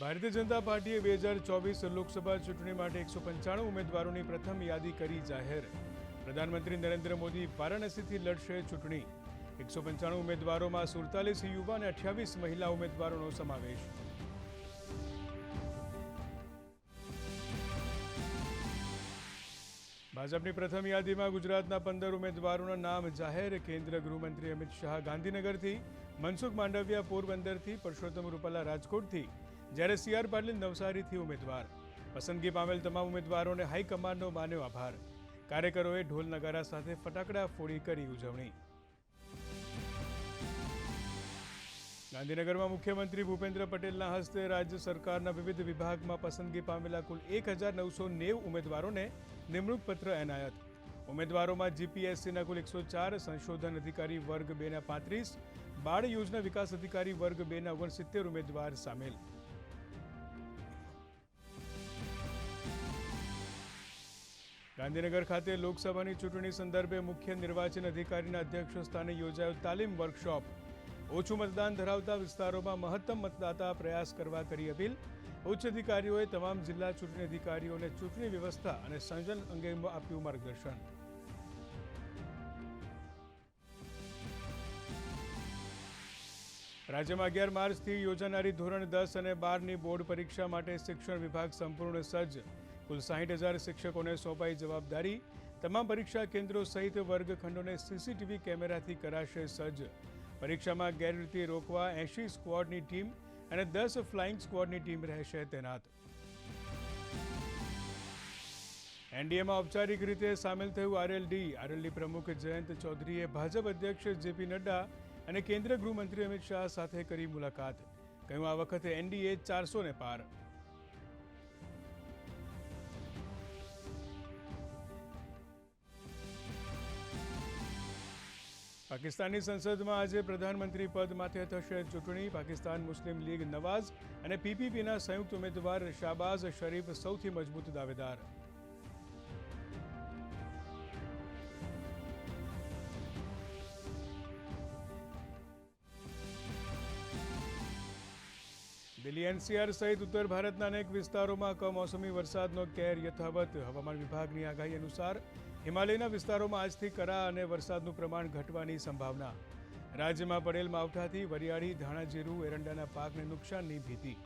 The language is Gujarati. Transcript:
ભારતીય જનતા પાર્ટીએ બે હજાર ચોવીસ લોકસભા ચૂંટણી માટે એકસો પંચાણું ઉમેદવારોની પ્રથમ યાદી કરી જાહેર. પ્રધાનમંત્રી નરેન્દ્ર મોદી વારાણસીથી લડશે ચૂંટણી. એકસો પંચાણું ઉમેદવારોમાં સુડતાલીસ યુવા અને અઠ્યાવીસ મહિલા ઉમેદવારોનો સમાવેશ. ભાજપની પ્રથમ યાદીમાં ગુજરાતના પંદર ઉમેદવારોના નામ જાહેર. કેન્દ્ર ગૃહમંત્રી અમિત શાહ ગાંધીનગરથી, મનસુખ માંડવિયા પોરબંદરથી, પરસોત્તમ રૂપાલા રાજકોટથી જ્યારે સી આર પાટીલ નવસારીથી ઉમેદવાર. પસંદગી પામેલ તમામ ઉમેદવારોને હાઈકમાન્ડનો માન્યો આભાર. કાર્યકરોએ ઢોલ નગારા સાથે ફટાકડા ફોડી કરી ઉજવણી. ગાંધીનગરમાં મુખ્યમંત્રી ભૂપેન્દ્ર પટેલના હસ્તે રાજ્ય સરકારના વિવિધ વિભાગમાં પસંદગી પામેલા કુલ એક હજાર નવસો નેવ ઉમેદવારોને નિમણૂક પત્ર એનાયત. ઉમેદવારોમાં જીપીએસસીના કુલ એકસો ચાર, સંશોધન અધિકારી વર્ગ બેના પાંત્રીસ, બાળ યોજના વિકાસ અધિકારી વર્ગ બેના ઓગણસિત્તેર ઉમેદવાર સામેલ. ગાંધીનગર ખાતે લોકસભાની ચૂંટણી સંદર્ભે મુખ્ય નિર્વાચન અધિકારીના અધ્યક્ષસ્થાને યોજાયો તાલીમ વર્કશોપ. ઓછું મતદાન ધરાવતા વિસ્તારોમાં મહત્તમ મતદાતા પ્રયાસ કરવા કરી અપીલ. ઉચ્ચ અધિકારીઓએ તમામ જિલ્લા ચૂંટણી અધિકારીઓને ચૂંટણી વ્યવસ્થા અને સંજન અંગે આપ્યું માર્ગદર્શન. રાજ્યમાં અગિયાર માર્ચથી યોજાનારી ધોરણ દસ અને બારની બોર્ડ પરીક્ષા માટે શિક્ષણ વિભાગ સંપૂર્ણ સજ્જ. કુલ સાહીઠ હજાર શિક્ષકોને સોંપાઈ જવાબદારી. તમામ પરીક્ષા કેન્દ્રો સહિત વર્ગખંડોને સીસીટીવી કેમેરાથી કરાશે સજ્જ. પરીક્ષામાં ગેરરીતિ રોકવા એંશી સ્કવોડની ટીમ અને દસ ફ્લાઇંગ સ્કવોડની ટીમ રહેશે તૈનાત. એનડીએમાં ઔપચારિક રીતે સામેલ થયું આરએલડી. આરએલડી પ્રમુખ જયંત ચૌધરીએ ભાજપ અધ્યક્ષ જેપી નડ્ડા અને કેન્દ્રીય ગૃહમંત્રી અમિત શાહ સાથે કરી મુલાકાત. કહ્યું, આ વખતે એનડીએ ચારસો ને પાર. પાકિસ્તાનની સંસદમાં આજે પ્રધાનમંત્રી પદ માથે થશે ચૂંટણી. પાકિસ્તાન મુસ્લિમ લીગ નવાઝ અને પીપીપીના સંયુક્ત ઉમેદવાર શાબાઝ શરીફ સૌથી મજબૂત દાવેદાર. દિલ્હી એનસીઆર સહિત ઉત્તર ભારતના અનેક વિસ્તારોમાં કમોસમી વરસાદનો કેર યથાવત. હવામાન વિભાગની આગાહી અનુસાર હિમાલયના વિસ્તારોમાં આજથી કરા અને વરસાદનું પ્રમાણ ઘટવાની સંભાવના. રાજ્યમાં પડેલ માવઠાથી વરિયાળી ધાણાજીરું એરંડાના પાકને નુકસાનની ભીતિ.